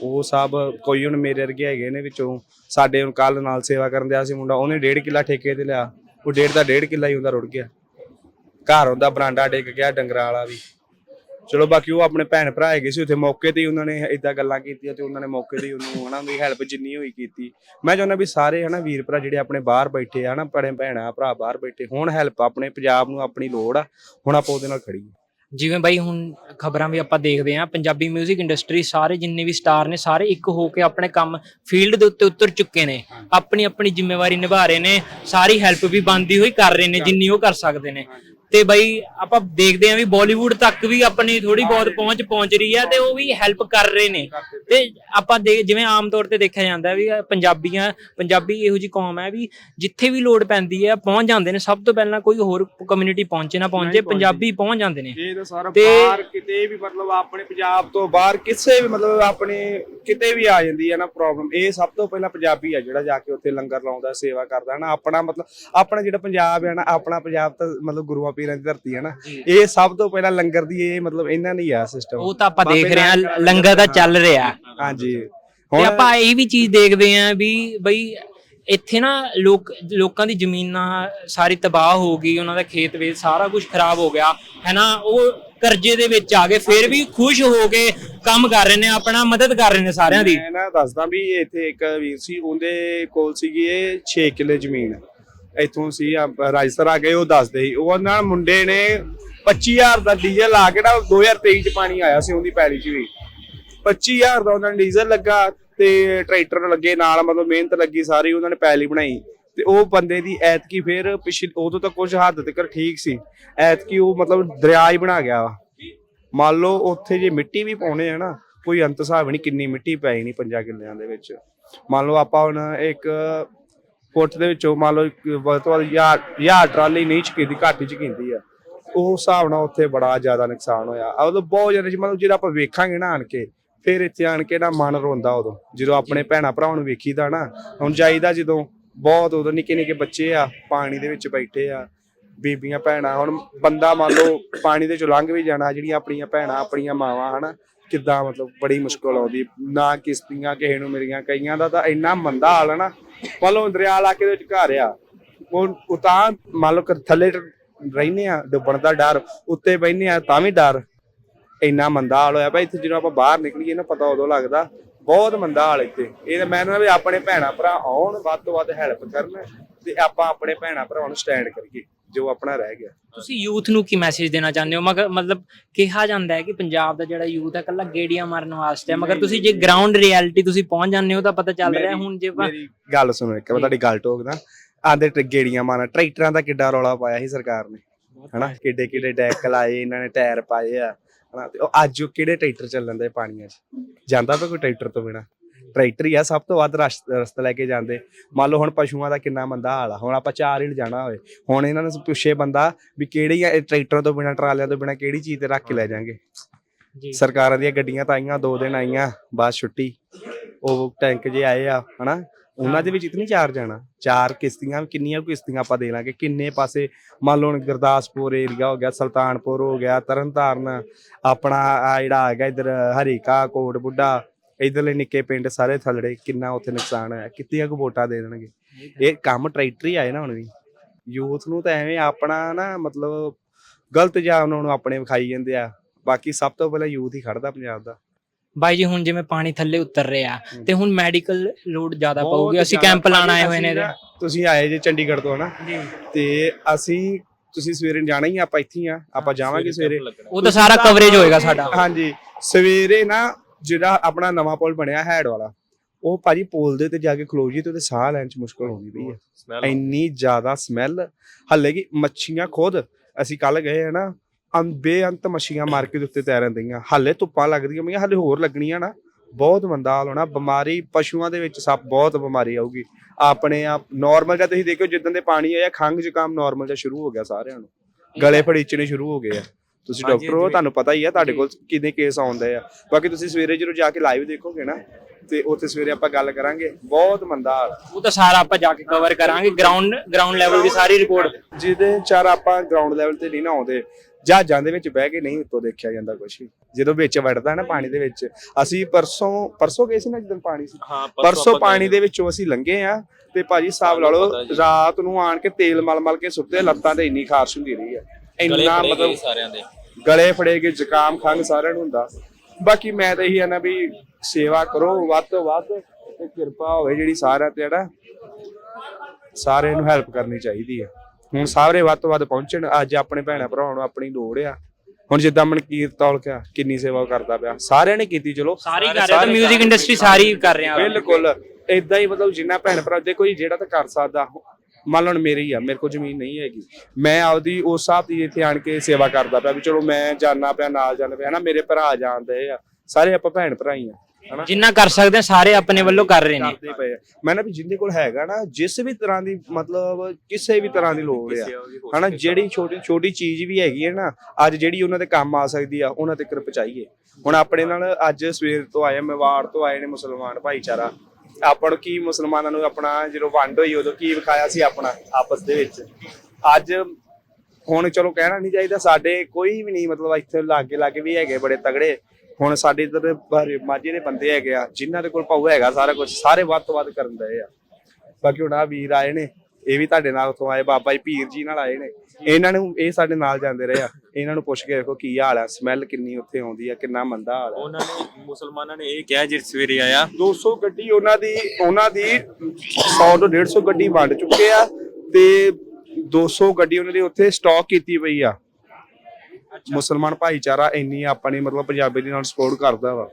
ਉਹ ਸਭ ਕੋਈ ਹੁਣ ਮੇਰੇ ਵਰਗੇ ਹੈਗੇ ਨੇ ਵਿੱਚੋਂ, ਸਾਡੇ ਹੁਣ ਕੱਲ ਨਾਲ ਸੇਵਾ ਕਰਨ ਦਿਆ ਸੀ ਮੁੰਡਾ, ਉਹਨੇ ਡੇਢ ਕਿੱਲਾ ਠੇਕੇ ਤੇ ਲਿਆ। ਉਹ ਡੇਢ ਦਾ ਡੇਢ ਕਿੱਲਾ ਹੀ ਹੁੰਦਾ ਰੁੜ ਗਿਆ। ਘਰ ਉਹਦਾ ਬਰਾਂਡਾ ਡਿੱਗ ਗਿਆ, ਡੰਗਰਾਂ ਵਾਲਾ ਵੀ। ਚਲੋ ਬਾਕੀ ਉਹ ਆਪਣੇ ਭੈਣ ਭਰਾ ਹੈਗੇ ਸੀ ਉੱਥੇ ਮੌਕੇ ਤੇ ਹੀ ਉਹਨਾਂ ਨੇ ਇਦਾਂ ਗੱਲਾਂ ਕੀਤੀਆਂ ਤੇ ਉਹਨਾਂ ਨੇ ਮੌਕੇ ਤੇ ਹੀ ਉਹਨੂੰ ਉਹਨਾਂ ਦੀ ਹੈਲਪ ਜਿੰਨੀ ਹੋਈ ਕੀਤੀ। ਮੈਂ ਚਾਹੁੰਦਾ ਵੀ ਸਾਰੇ ਹਨਾ ਵੀਰ ਭਰਾ ਜਿਹੜੇ ਆਪਣੇ ਬਾਹਰ ਬੈਠੇ ਆ ਹਨਾ ਪੜੇ ਭੈਣਾਂ ਭਰਾ ਬਾਹਰ ਬੈਠੇ ਹੁਣ ਹੈਲਪ ਆਪਣੇ ਪੰਜਾਬ ਨੂੰ ਆਪਣੀ ਲੋੜ ਆ ਹੁਣ ਆਪਾਂ ਉਹਦੇ ਨਾਲ ਖੜੀਏ ਜਿਵੇਂ ਬਾਈ ਹੁਣ ਖਬਰਾਂ ਵੀ ਆਪਾਂ ਦੇਖਦੇ ਆਂ ਪੰਜਾਬੀ 뮤직 ਇੰਡਸਟਰੀ ਸਾਰੇ ਜਿੰਨੇ ਵੀ ਸਟਾਰ ਨੇ ਸਾਰੇ ਇੱਕ ਹੋ ਕੇ ਆਪਣੇ ਕੰਮ ਫੀਲਡ ਦੇ ਉੱਤੇ ਉਤਰ ਚੁੱਕੇ ਨੇ। ਆਪਣੀ ਆਪਣੀ ਜ਼ਿੰਮੇਵਾਰੀ ਨਿਭਾ ਰਹੇ ਨੇ ਸਾਰੀ ਹੈਲਪ ਵੀ ਬੰਦੀ ਹੋਈ ਕਰ ਰਹੇ ਨੇ ਜਿੰਨੀ ਉਹ ਕਰ ਸਕਦੇ ਨੇ। ਤੇ ਬਾਈ ਆਪਾਂ ਦੇਖਦੇ ਆਂ ਵੀ ਬਾਲੀਵੁੱਡ ਤੱਕ ਵੀ ਆਪਣੀ ਥੋੜੀ ਬਹੁਤ ਪਹੁੰਚ ਪਹੁੰਚ ਰਹੀ ਆ ਤੇ ਉਹ ਵੀ ਹੈਲਪ ਕਰ ਰਹੇ ਨੇ। ਤੇ ਆਪਾਂ ਦੇ ਜਿਵੇਂ ਆਮ ਤੌਰ ਤੇ ਦੇਖਿਆ ਜਾਂਦਾ ਵੀ ਪੰਜਾਬੀਆਂ ਪੰਜਾਬੀ ਇਹੋ ਜੀ ਕੌਮ ਹੈ ਵੀ ਜਿੱਥੇ ਵੀ ਲੋੜ ਪੈਂਦੀ ਹੈ ਪਹੁੰਚ ਜਾਂਦੇ ਨੇ। ਸਭ ਤੋਂ ਪਹਿਲਾਂ ਕੋਈ ਹੋਰ ਕਮਿਊਨਿਟੀ ਪਹੁੰਚੇ ਨਾ ਪਹੁੰਚੇ। ਪੰਜਾਬੀ ਪਹੁੰਚ ਜਾਂਦੇ ਨੇ। ਇਹ ਤਾਂ ਸਾਰਾ ਤੇ- ਬਾਹਰ ਕਿਤੇ ਵੀ ਮਤਲਬ ਆਪਣੇ ਪੰਜਾਬ ਤੋਂ ਬਾਹਰ ਕਿਸੇ ਵੀ ਮਤਲਬ ਆਪਣੇ ਕਿਤੇ ਵੀ ਆ ਜਾਂਦੀ ਹੈ ਨਾ ਪ੍ਰੋਬਲਮ ਇਹ ਸਭ ਤੋਂ ਪਹਿਲਾਂ ਪੰਜਾਬੀ ਆ ਜਿਹੜਾ ਜਾ ਕੇ ਉੱਥੇ ਲੰਗਰ ਲਾਉਂਦਾ ਸੇਵਾ ਕਰਦਾ ਨਾ। ਆਪਣਾ ਮਤਲਬ ਆਪਣਾ ਜਿਹੜਾ ਪੰਜਾਬ ਹੈ ਨਾ ਆਪਣਾ ਪੰਜਾਬ ਤਾਂ ਮਤਲਬ ਗੁਰੂਆਂ ਪੀਰਾਂ ਦੀ ਧਰਤੀ ਹੈ ਨਾ। ਇਹ ਸਭ ਤੋਂ ਪਹਿਲਾਂ ਲੰਗਰ ਦੀ ਇਹ ਮਤਲਬ ਇਹਨਾਂ ਦੀ ਆ ਸਿਸਟਮ ਉਹ ਤਾਂ ਆਪਾਂ ਬਾਬੇ ਦੇਖ ਰਹੇ ਹਾਂ ਨਾਨਕ ਲੰਗਰ ਦਾ ਚੱਲ ਰਿਹਾ। ਹਾਂਜੀ। ਤੇ ਆਪਾਂ ਇਹ ਵੀ ਚੀਜ਼ ਦੇਖਦੇ ਆਂ ਵੀ ਬਈ ਇੱਥੇ ਨਾ ਲੋਕ ਲੋਕਾਂ ਦੀ ਜ਼ਮੀਨਾਂ ਸਾਰੀ ਤਬਾਹ ਹੋ ਗਈ ਉਹਨਾਂ ਦਾ ਖੇਤ ਵੇਚ ਸਾਰਾ ਕੁਝ ਖਰਾਬ ਹੋ ਗਿਆ। ਹੈਨਾ? ਉਹ ਕਰਜ਼ੇ ਦੇ ਵਿੱਚ ਆ ਗਏ ਫਿਰ ਵੀ ਖੁਸ਼ ਹੋ ਕੇ ਕੰਮ ਕਰ ਰਹੇ ਨੇ ਆਪਣਾ ਮਦਦ ਕਰ ਰਹੇ ਨੇ ਸਾਰਿਆਂ ਦੀ। ਮੈਂ ਨਾ ਦੱਸਦਾ ਵੀ ਇੱਥੇ ਇੱਕ ਵੀਰ ਸੀ ਉਹਦੇ ਕੋਲ ਸੀਗੀ ਇਹ 6 ਕਿੱਲੇ ਜ਼ਮੀਨ। ਇੱਥੋਂ ਸੀ ਆ, ਆ ਗਏ ਉਹ ਦੱਸਦੇ ਸੀ। ਉਹ ਨਾਲ ਮੁੰਡੇ ਨੇ 25000 ਦਾ ਡੀਜ਼ਲ ਲਾ ਕੇ ਨਾ 2023 ਚ ਪਾਣੀ ਆਇਆ ਸੀ ਉਹਦੀ ਪੈਲੀ ਚ ਵੀ। 25000 ਦਾ ਉਹਨਾਂ ਨੇ ਡੀਜ਼ਲ ਲੱਗਾ ਤੇ ਟਰੈਕਟਰ ਲੱਗੇ ਨਾਲ ਮਤਲਬ ਮਿਹਨਤ ਲੱਗੀ ਸਾਰੀ ਉਹਨਾਂ ਨੇ ਪੈਲੀ ਬਣਾਈ। ਤੇ ਉਹ ਬੰਦੇ ਦੀ ਐਤਕੀ ਫੇਰ ਪਿਛਲੇ ਉਦੋਂ ਤਾਂ ਕੁਝ ਹੱਦ ਤੱਕ ਠੀਕ ਸੀ। ਐਤਕੀ ਉਹ ਮਤਲਬ ਦਰਿਆ ਹੀ ਬਣਾ ਗਿਆ ਵਾ। ਮੰਨ ਲਓ ਉੱਥੇ ਜੇ ਮਿੱਟੀ ਵੀ ਪਾਉਣੇ ਆ ਨਾ ਕੋਈ ਅੰਤ ਹਿਸਾਬ ਨਹੀਂ ਕਿੰਨੀ ਮਿੱਟੀ ਪੈ ਨਹੀਂ ਪੰਜਾਂ ਕਿੱਲਿਆਂ ਦੇ ਵਿੱਚ। ਮੰਨ ਲਓ ਆਪਾਂ ਹੁਣ ਇੱਕ ਫੁੱਟ ਦੇ ਵਿੱਚੋਂ ਮੰਨ ਲਓ ਇੱਕ ਵੱਧ ਤੋਂ ਵੱਧ ਹਜ਼ਾਰ ਹਜ਼ਾਰ ਟਰਾਲੀ ਨਹੀਂ ਚਕੀਦੀ ਘੱਟ ਹੀ ਚਕੀਂਦੀ ਆ। ਉਹ ਹਿਸਾਬ ਨਾਲ ਉੱਥੇ ਬੜਾ ਜ਼ਿਆਦਾ ਨੁਕਸਾਨ ਹੋਇਆ। ਉਦੋਂ ਬਹੁਤ ਜ਼ਿਆਦਾ ਮਤਲਬ ਜਿਹੜਾ ਆਪਾਂ ਵੇਖਾਂਗੇ ਨਾ ਆਣ ਕੇ, ਫਿਰ ਇੱਥੇ ਆਣ ਕੇ ਨਾ ਮਨ ਰੋਂਦਾ ਉਦੋਂ। ਜਦੋਂ ਆਪਣੇ ਭੈਣਾ ਭਰਾਵਾਂ ਨੂੰ ਵੇਖੀਦਾ ਨਾ, ਹੁਣ ਜਾਈਦਾ ਜਦੋਂ, ਬਹੁਤ ਉਦੋਂ ਨਿੱਕੇ ਨਿੱਕੇ ਬੱਚੇ ਆ, ਪਾਣੀ ਦੇ ਵਿੱਚ ਬੈਠੇ ਆ, ਬੀਬੀਆਂ, ਭੈਣਾਂ, ਹੁਣ ਬੰਦਾ ਮੰਨ ਲਓ ਪਾਣੀ ਦੇ ਚੋਂ ਲੰਘ ਵੀ ਜਾਣਾ, ਜਿਹੜੀਆਂ ਆਪਣੀਆਂ ਭੈਣਾਂ, ਆਪਣੀਆਂ ਮਾਵਾਂ, ਹਨਾ, ਕਿੱਦਾਂ ਮਤਲਬ ਬੜੀ ਮੁਸ਼ਕਲ ਆਉਂਦੀ, ਨਾ ਕਿਸ਼ਤੀਆਂ, ਕਿਸੇ ਨੂੰ ਮੇਰੀਆਂ ਕਈਆਂ ਦਾ ਤਾਂ ਇੰਨਾ ਮੰਦਾ ਹਾਲ ਹੈ ਨਾ ਮੰਨ ਦਰਿਆ ਇਲਾਕੇ ਦੇ ਵਿੱਚ ਘਰ ਆ। ਉਹ ਉਤਾਂ ਮੰਨ ਲਓ ਕਿ ਥੱਲੇ ਰਹਿੰਦੇ ਆ, ਡੁੱਬਣ ਦਾ ਡਰ, ਉੱਤੇ ਬੈਠਨੇ ਆ ਤਾਂ ਵੀ ਡਰ। ਇੰਨਾ ਮੰਦਾ ਹਾਲ ਹੋਇਆ ਭਾਈ ਇੱਥੇ ਜਦੋਂ ਆਪਾਂ ਬਾਹਰ ਨਿਕਲੀਏ ਨਾ, ਪਤਾ ਉਦੋਂ ਲੱਗਦਾ, ਬਹੁਤ ਮੰਦਾ ਹਾਲ ਇੱਥੇ। ਇਹ ਮੈਂ ਕਹਿੰਦਾ ਵੀ ਆਪਣੇ ਭੈਣਾ ਭਰਾ ਆਉਣ, ਵੱਧ ਤੋਂ ਵੱਧ ਹੈਲਪ ਕਰਨ ਤੇ ਆਪਾਂ ਆਪਣੇ ਭੈਣਾ ਭਰਾਵਾਂ ਨੂੰ ਸਟੈਂਡ ਕਰੀਏ। ਜੋ ਆਪਣਾ ਰਹਿ ਗਿਆ। ਤੁਸੀਂ ਯੂਥ ਨੂੰ ਕੀ ਮੈਸੇਜ ਦੇਣਾ ਚਾਹੁੰਦੇ ਹੋ? ਮਗਰ ਮਤਲਬ ਕਿਹਾ ਜਾਂਦਾ ਹੈ ਕਿ ਪੰਜਾਬ ਦਾ ਜਿਹੜਾ ਯੂਥ ਹੈ ਕੱਲਾ ਗੇੜੀਆਂ ਮਾਰਨ ਵਾਸਤੇ ਹੈ। ਮਗਰ ਤੁਸੀਂ ਜੇ ਗਰਾਊਂਡ ਰਿਐਲਿਟੀ ਤੁਸੀਂ ਪਹੁੰਚ ਜਾਂਦੇ ਹੋ ਤਾਂ ਪਤਾ ਚੱਲ ਰਿਹਾ ਹੁਣ ਜੇ ਆਪਾਂ- ਮੇਰੀ ਗੱਲ ਸੁਣੋ ਇੱਕ ਮੈਂ ਤੁਹਾਡੀ ਗੱਲ ਟੋਕਦਾ ਆਂਦੇ ਗੇੜੀਆਂ ਮਾਰਾਂ ਟਰੈਕਟਰਾਂ ਦਾ ਕਿੱਡਾ ਰੌਲਾ ਪਾਇਆ ਸੀ ਸਰਕਾਰ ਨੇ। ਹਨਾ? ਕਿੱਡੇ ਕਿੱਡੇ ਡੈਕ ਲਾਏ ਇਹਨਾਂ ਨੇ ਟਾਇਰ ਪਾਏ ਆ। ਹਨਾ? ਤੇ ਉਹ ਅੱਜ ਉਹ ਕਿਹੜੇ ਟਰੈਕਟਰ ਚੱਲਣ ਦੇ ਪਾਣੀਆਂ 'ਚ? ਜਾਂਦਾ ਪਿਆ ਕੋਈ ਟਰੈਕਟਰ ਤੋਂ ਬਿਨਾ। ਟਰੈਕਟਰ ਹੀ ਆ ਸਭ ਤੋਂ ਵੱਧ ਰਸ- ਰਸਤਾ ਲੈ ਕੇ ਜਾਂਦੇ। ਮੰਨ ਲਓ ਹੁਣ ਪਸ਼ੂਆਂ ਦਾ ਕਿੰਨਾ ਮੰਦਾ ਹਾਲ ਆ ਹੁਣ ਆਪਾਂ ਚਾਰ ਹੀ ਜਾਣਾ ਹੋਵੇ ਹੁਣ ਇਹਨਾਂ ਨੂੰ ਪੁੱਛੇ ਬੰਦਾ ਵੀ ਕਿਹੜੀ ਆ ਟਰੈਕਟਰਾਂ ਤੋਂ ਬਿਨਾ ਟਰਾਲਿਆਂ ਤੋਂ ਬਿਨਾ ਕਿਹੜੀ ਚੀਜ਼ ਤੇ ਰੱਖ ਕੇ ਲੈ ਜਾਾਂਗੇ ਜੀ। ਸਰਕਾਰਾਂ ਦੀਆਂ ਗੱਡੀਆਂ ਤਾਂ ਆਈਆਂ ਦੋ ਦਿਨ ਆਈਆਂ ਬਾਅਦ ਛੁੱਟੀ। ਉਹ ਟੈਂਕ ਜੇ ਆਏ ਆ ਹਨਾ? ਉਹਨਾਂ ਦੇ ਵਿੱਚ ਇਤਨੀ ਚਾਰ ਜਾਣਾ। ਚਾਰ ਕਿਸ਼ਤੀਆਂ ਕਿੰਨੀਆਂ ਕੁ ਕਿਸ਼ਤੀਆਂ ਆਪਾਂ ਦੇ ਲਾਂਗੇ ਕਿੰਨੇ ਪਾਸੇ? ਮੰਨ ਲਓ ਗੁਰਦਾਸਪੁਰ ਏਰੀਆ ਹੋ ਗਿਆ ਸੁਲਤਾਨਪੁਰ ਹੋ ਗਿਆ ਤਰਨਤਾਰਨ ਆਪਣਾ ਆ ਜਿਹੜਾ ਗਿਆ ਇਧਰ ਹਰੀਕਾ ਕੋਟ ਬੁੱਢਾ ਇਧਰਲੇ ਨਿੱਕੇ ਪਿੰਡ ਸਾਰੇ ਥਲੜੇ ਕਿੰਨਾ ਉੱਥੇ ਨੁਕਸਾਨ ਹੋਇਆ ਕਿੰਨੀਆਂ ਕੁ ਵੋਟਾਂ ਦੇ ਦੇਣਗੇ? ਇਹ ਕੰਮ ਟਰੈਕਟਰ ਆਏ ਨਾ ਹੁਣ ਵੀ। ਯੂਥ ਨੂੰ ਤਾਂ ਐਵੇਂ ਆਪਣਾ ਨਾ ਮਤਲਬ ਗਲਤ ਜਾਂ ਉਹਨਾਂ ਨੂੰ ਆਪਣੇ ਵਿਖਾਈ ਜਾਂਦੇ ਆ। ਬਾਕੀ ਸਭ ਤੋਂ ਪਹਿਲਾਂ ਯੂਥ ਹੀ ਖੜਦਾ ਪੰਜਾਬ ਦਾ। ਬਾਈ ਜੀ ਹੁਣ ਜਿਵੇਂ ਪਾਣੀ ਥੱਲੇ ਉਤਰ ਰਿਹਾ। ਤੇ ਹੁਣ ਮੈਡੀਕਲ ਲੋਡ ਜ਼ਿਆਦਾ ਪਊਗੀ। ਅਸੀਂ ਕੈਂਪ ਲਾਣ ਆਏ ਹੋਏ ਨੇ ਤੁਸੀਂ ਆਏ ਜੇ ਚੰਡੀਗੜ੍ਹ ਤੋਂ ਹਨਾ? ਤੇ ਅਸੀਂ ਤੁਸੀਂ ਸਵੇਰੇ ਜਾਣਾ ਹੀ ਆਪਾਂ ਇੱਥੇ ਆ ਆਪਾਂ ਜਾਵਾਂਗੇ ਸਵੇਰੇ ਉਹ ਤਾਂ ਸਾਰਾ ਕਵਰੇਜ ਹੋਏਗਾ ਸਾਡਾ। ਹਾਂਜੀ ਸਵੇਰੇ ਨਾ ਜਿਹੜਾ ਆਪਣਾ ਨਵਾਂ ਪੁਲ ਬਣਿਆ ਹੈਡ ਵਾਲਾ ਉਹ ਭਾਜੀ ਪੁਲ ਦੇ ਤੇ ਜਾ ਕੇ ਖਲੋ ਜੀ ਤੇ ਉਹਦੇ ਸਾਹ ਲੈਣ ਚ ਮੁਸ਼ਕਲ ਹੁੰਦੀ ਪਈ ਹੈ ਇੰਨੀ ਜ਼ਿਆਦਾ ਸਮੈਲ ਹੱਲੇ ਕਿ ਮੱਛੀਆਂ ਖੁਦ ਅਸੀਂ ਕੱਲ ਗਏ ਆ ਨਾ ਅੰ- ਬੇਅੰਤ ਮੱਛੀਆਂ ਮਾਰਕੀਟ ਉੱਤੇ ਤੈਰਨ ਦਈਆਂ ਹੱਲੇ ਧੁੱਪਾਂ ਲੱਗਦੀਆਂ ਪਈਆਂ ਹੱਲੇ ਹੋਰ ਲੱਗਣੀਆਂ ਨਾ। ਬਹੁਤ ਮੰਦਾ ਹਾਲ ਹੋਣਾ। ਬਿਮਾਰੀ ਪਸ਼ੂਆਂ ਦੇ ਵਿੱਚ ਸਭ ਬਹੁਤ ਬਿਮਾਰੀ ਆਊਗੀ। ਆਪਣੇ ਆਪ ਨਾਰਮਲ ਜਾਂ ਤੁਸੀਂ ਦੇਖੋ ਜਿੱਦਾਂ ਦੇ ਪਾਣੀ ਆਇਆ ਖੰਘ ਜ਼ੁਕਾਮ ਨਾਰਮਲ ਜਾਂ ਸ਼ੁਰੂ ਹੋ ਗਿਆ ਸਾਰਿਆਂ ਨੂੰ। ਗਲੇ ਫੜੀਚਣੇ ਸ਼ੁਰੂ ਹੋ ਗਏ ਆ। ਤੁਸੀਂ ਡਾਕਟਰ ਹੋ। ਤੁਹਾਨੂੰ ਪਤਾ ਹੀ ਆ ਤੁਹਾਡੇ ਕੋਲ ਕਿੰਨੇ ਕੇਸ ਆਉਂਦੇ ਆ। ਬਾਕੀ ਤੁਸੀਂ ਸਵੇਰੇ ਜਦੋਂ ਜਾ ਕੇ ਲਾਈਵ ਦੇਖੋਗੇ ਨਾ ਤੇ ਉੱਥੇ ਸਵੇਰੇ ਆਪਾਂ ਗੱਲ ਕਰਾਂਗੇ। ਬਹੁਤ ਮੰਦਾ ਹਾਲ ਆ। ਉਹ ਤਾਂ ਸਾਰਾ ਆਪਾਂ ਜਾ ਕੇ ਕਵਰ ਕਰਾਂਗੇ ਗਰਾਊਂਡ ਗਰਾਊਂਡ ਲੈਵਲ ਦੀ ਸਾਰੀ ਰਿਪੋਰਟ ਜਿਹਦੇ ਚਾਰ ਆਪਾਂ ਗਰਾਊਂਡ ਲੈਵਲ ਤੇ ਨਹੀਂ ਨਾ ਆਉਂਦੇ ਜਹਾਜ਼ਾਂ ਦੇ ਵਿੱਚ ਬਹਿ ਕੇ ਨਹੀਂ ਉੱਤੋਂ ਦੇਖਿਆ ਜਾਂਦਾ ਕੁਝ ਵੀ। ਜਦੋਂ ਵਿੱਚ ਵੜਦਾ ਨਾ ਪਾਣੀ ਦੇ ਵਿੱਚ ਅਸੀਂ ਪਰਸੋਂ ਪਰਸੋਂ ਗਏ ਸੀ ਨਾ ਜਦੋਂ ਪਾਣੀ ਸੀ? ਹਾਂ ਪਰਸੋਂ ਪਾਣੀ ਦੇ ਵਿੱਚੋਂ ਅਸੀਂ ਲੰਘੇ ਆ ਤੇ ਭਾਜੀ ਹਿਸਾਬ ਲਾ ਲਓ। ਰਾਤ ਨੂੰ ਆਣ ਕੇ ਤੇਲ ਮਲ ਮਲ ਕੇ ਸੁੱਤੇ ਲੱਤਾਂ ਤੇ ਇੰਨੀ ਖਾਰਸ਼ ਹੁੰਦੀ ਰਹੀ ਆ। ਇੰਨਾ ਮਤਲਬ ਸਾਰਿਆਂ ਦੇ। ਗਲੇ ਫੜੇ ਕੇ ਜ਼ੁਕਾਮ ਖੰਗ ਸਾਰਿਆਂ ਨੂੰ ਹੁੰਦਾ। ਬਾਕੀ ਮੈਂ ਤਾਂ ਇਹੀ ਆ ਨਾ ਵੀ ਸੇਵਾ ਕਰੋ ਵੱਧ ਤੋਂ ਵੱਧ ਤੇ ਕਿਰਪਾ ਹੋਵੇ ਜਿਹੜੀ ਸਾਰਿਆਂ ਤੇ ਜਿਹੜਾ ਸਾਰਿਆਂ ਨੂੰ ਹੈਲਪ ਕਰਨੀ ਚਾਹੀਦੀ ਹੈ ਹੁਣ ਸਾਰੇ ਵੱਧ ਤੋਂ ਵੱਧ ਪਹੁੰਚਣ ਅੱਜ ਆਪਣੇ ਭੈਣਾਂ ਭਰਾਵਾਂ ਨੂੰ ਆਪਣੀ ਲੋੜ ਆ। ਹੁਣ ਜਿੱਦਾਂ ਮਨਕੀਰ ਤੌਲਕਿਆ ਕਿੰਨੀ ਸੇਵਾ ਕਰਦਾ ਪਿਆ। ਸਾਰਿਆਂ ਨੇ ਕੀਤੀ ਚਲੋ। ਸਾਰੇ ਕਰ ਰਹੇ ਤਾਂ 뮤직 ਇੰਡਸਟਰੀ ਸਾਰੀ ਕਰ ਰਹੇ ਬਿਲਕੁਲ। ਇਦਾਂ ਹੀ ਮਤਲਬ ਜਿੰਨਾ ਭੈਣ ਭਰਾ ਦੇਖੋ ਜੀ ਜਿਹੜਾ ਤਾਂ ਕਰ ਸਕਦਾ ਮੰਨ ਲਓ ਮੇਰੀ ਆ ਮੇਰੇ ਕੋਲ ਜ਼ਮੀਨ ਨਹੀਂ ਹੈਗੀ। ਮੈਂ ਆਪਦੀ ਉਸ ਹਿਸਾਬ ਦੀ ਇੱਥੇ ਆਣ ਕੇ ਸੇਵਾ ਕਰਦਾ ਪਿਆ ਵੀ ਚਲੋ ਮੈਂ ਜਾਣਾ ਪਿਆ ਨਾਲ ਜਾਣਾ ਪਿਆ ਹਨਾ? ਮੇਰੇ ਭਰਾ ਜਾਣਦੇ ਆ। ਸਾਰੇ ਆਪਾਂ ਭੈਣ ਭਰਾ ਹੀ ਆ ਹਨਾ? ਜਿੰਨਾ ਕਰ ਸਕਦੇ ਆ ਸਾਰੇ ਆਪਣੇ ਵੱਲੋਂ ਕਰ ਰਹੇ ਨੇ। ਕਰਦੇ ਪਏ ਆ। ਮੈਂ ਨਾ ਵੀ ਜਿੰਦੇ ਕੋਲ ਹੈਗਾ ਨਾ ਜਿਸ ਵੀ ਤਰ੍ਹਾਂ ਦੀ ਮਤਲਬ ਕਿਸੇ ਵੀ ਤਰ੍ਹਾਂ ਦੀ ਲੋੜ ਆ ਹਨਾ? ਜਿਹੜੀ ਛੋਟੀ ਛੋਟੀ ਚੀਜ਼ ਵੀ ਹੈਗੀ ਹੈ ਨਾ ਅੱਜ ਜਿਹੜੀ ਉਹਨਾਂ ਦੇ ਕੰਮ ਆ ਸਕਦੀ ਆ ਉਹਨਾਂ ਤੇ ਕਿਰ ਪਹੁੰਚਾਈਏ। ਹੁਣ ਆਪਣੇ ਨਾਲ ਅੱਜ ਸਵੇਰ ਤੋਂ ਆਏ ਮੇਵਾੜ ਤੋਂ ਆਏ ਨੇ ਮੁਸਲਮਾਨ ਭਾਈਚਾਰਾ। ਆਪਾਂ ਨੂੰ ਕੀ ਮੁਸਲਮਾਨਾਂ ਨੂੰ ਆਪਣਾ ਜਦੋਂ ਵੰਡ ਹੋਈ, ਉਦੋਂ ਕੀ ਵਿਖਾਇਆ ਸੀ ਆਪਣਾ ਆਪਸ ਦੇ ਵਿੱਚ? ਅੱਜ ਹੁਣ ਚਲੋ ਕਹਿਣਾ ਨਹੀਂ ਚਾਹੀਦਾ, ਸਾਡੇ ਕੋਈ ਵੀ ਨਹੀਂ ਮਤਲਬ ਇੱਥੇ ਲਾਗੇ ਲਾਗੇ ਵੀ ਹੈਗੇ ਬੜੇ ਤਗੜੇ। ਹੁਣ ਸਾਡੇ ਇਧਰ ਮਾਝੇ ਦੇ ਬੰਦੇ ਹੈਗੇ ਆ, ਜਿਨ੍ਹਾਂ ਦੇ ਕੋਲ ਪਾਉ ਹੈਗਾ ਸਾਰਾ ਕੁਝ ਸਾਰੇ ਵੱਧ ਤੋਂ ਵੱਧ ਕਰਨ ਦਏ ਆ। ਬਾਕੀ ਹੁਣ ਆ ਵੀਰ ਆਏ ਨੇ ਇਹ ਵੀ ਤੁਹਾਡੇ ਨਾਲ ਉੱਥੋਂ ਆਏ ਬਾਬਾ ਜੀ ਪੀਰ ਜੀ ਨਾਲ ਆਏ ਨੇ। ਇਹਨਾਂ ਨੂੰ ਇਹ ਸਾਡੇ ਨਾਲ ਜਾਂਦੇ ਰਹੇ ਆ। ਇਹਨਾਂ ਨੂੰ ਪੁੱਛ ਕੇ ਦੇਖੋ ਕੀ ਹਾਲ ਆ ਸਮੈਲ ਕਿੰਨੀ ਉੱਥੇ ਆਉਂਦੀ ਆ ਕਿੰਨਾ ਮੰਦਾ ਹਾਲ ਆ। ਉਹਨਾਂ ਨੇ ਮੁਸਲਮਾਨਾਂ ਨੇ ਇਹ ਕਿਹਾ ਜੇ ਸਵੇਰੇ ਆਇਆ। 200 ਗੱਡੀ ਉਹਨਾਂ ਦੀ ਉਹਨਾਂ ਦੀ 100 ਤੋਂ 150 ਗੱਡੀ ਵੰਡ ਚੁੱਕੇ ਆ ਤੇ 200 ਗੱਡੀ ਉਹਨਾਂ ਦੀ ਉੱਥੇ ਸਟਾਕ ਕੀਤੀ ਪਈ ਆ। ਮੁਸਲਮਾਨ ਭਾਈਚਾਰਾ ਇੰਨੀ ਆਪਣੀ ਮਤਲਬ ਪੰਜਾਬੀ ਦੇ ਨਾਲ ਸਪੋਰਟ ਕਰਦਾ ਵਾ।